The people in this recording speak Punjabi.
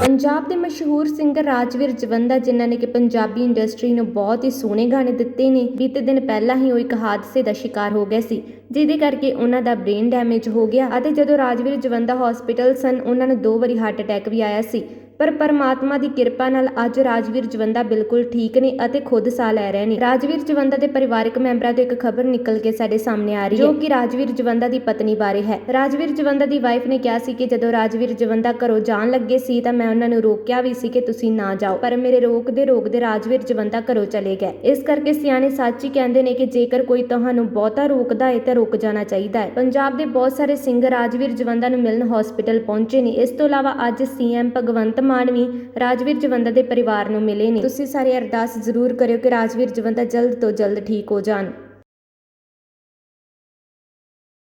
ਪੰਜਾਬ ਦੇ ਮਸ਼ਹੂਰ ਸਿੰਗਰ ਰਾਜਵੀਰ ਜਵੰਦਾ, ਜਿਨ੍ਹਾਂ ਨੇ ਕਿ ਪੰਜਾਬੀ ਇੰਡਸਟਰੀ ਨੂੰ ਬਹੁਤ ਹੀ ਸੋਹਣੇ ਗਾਣੇ ਦਿੱਤੇ ਨੇ, ਬੀਤੇ ਦਿਨ ਪਹਿਲਾਂ ਹੀ ਉਹ ਇੱਕ ਹਾਦਸੇ ਦਾ ਸ਼ਿਕਾਰ ਹੋ ਗਏ ਸੀ, ਜਿਹਦੇ ਕਰਕੇ ਉਹਨਾਂ ਦਾ ਬ੍ਰੇਨ ਡੈਮੇਜ ਹੋ ਗਿਆ ਅਤੇ ਜਦੋਂ ਰਾਜਵੀਰ ਜਵੰਦਾ ਹਸਪੀਟਲ ਸਨ, ਉਹਨਾਂ ਨੂੰ ਦੋ ਵਾਰੀ ਹਾਰਟ ਅਟੈਕ ਵੀ ਆਇਆ ਸੀ। ਪਰ ਪਰਮਾਤਮਾ ਦੀ ਕਿਰਪਾ ਨਾਲ ਅੱਜ ਰਾਜਵੀਰ ਜਵੰਦਾ ਬਿਲਕੁਲ ਠੀਕ ਨੇ ਅਤੇ ਖੁਦ ਸਾਹ ਲੈ ਰਹੇ ਨੇ। ਰਾਜਵੀਰ ਜਵੰਦਾ ਦੇ ਪਰਿਵਾਰਕ ਮੈਂਬਰਾਂ ਤੋਂ ਇੱਕ ਖਬਰ ਨਿਕਲ ਕੇ ਸਾਡੇ ਸਾਹਮਣੇ ਆ ਰਹੀ ਹੈ। ਜੋ ਕਿ ਰਾਜਵੀਰ ਜਵੰਦਾ ਦੀ ਪਤਨੀ ਬਾਰੇ ਹੈ। ਰਾਜਵੀਰ ਜਵੰਦਾ ਦੀ ਵਾਈਫ ਨੇ ਕਿਹਾ ਸੀ ਕਿ ਜਦੋਂ ਰਾਜਵੀਰ ਜਵੰਦਾ ਘਰੋਂ ਜਾਣ ਲੱਗੇ ਸੀ ਤਾਂ ਮੈਂ ਉਹਨਾਂ ਨੂੰ ਰੋਕਿਆ ਵੀ ਸੀ ਕਿ ਤੁਸੀਂ ਨਾ ਜਾਓ। ਪਰ ਮੇਰੇ ਰੋਕਦੇ ਰੋਕਦੇ ਰਾਜਵੀਰ ਜਵੰਦਾ ਘਰੋਂ ਚਲੇ ਗਏ। ਇਸ ਕਰਕੇ ਸਿਆਣੇ ਸੱਚ ਹੀ ਕਹਿੰਦੇ ਨੇ ਕਿ ਜੇਕਰ ਕੋਈ ਤੁਹਾਨੂੰ ਬਹੁਤਾ ਰੋਕਦਾ ਹੈ ਤਾਂ ਰੁਕ ਜਾਣਾ ਚਾਹੀਦਾ ਹੈ। ਪੰਜਾਬ ਦੇ ਬਹੁਤ ਸਾਰੇ ਸਿੰਗਰ ਰਾਜਵੀਰ ਜਵੰਦਾ ਨੂੰ ਮਿਲਣ ਹਸਪੀਟਲ ਪਹੁੰਚੇ ਨੇ। ਇਸ ਤੋਂ ਇਲਾਵਾ ਅੱਜ ਸੀਐਮ ਭਗਵੰਤ ਮਾਨ ਵੀ ਰਾਜਵੀਰ ਜਵੰਦਾ ਦੇ ਪਰਿਵਾਰ ਨੂੰ ਮਿਲੇ ਨੇ। ਤੁਸੀਂ ਸਾਰੇ ਅਰਦਾਸ ਜ਼ਰੂਰ ਕਰਿਓ ਕਿ ਰਾਜਵੀਰ ਜਵੰਦਾ ਜਲਦ ਤੋਂ ਜਲਦ ਠੀਕ ਹੋ ਜਾਣ।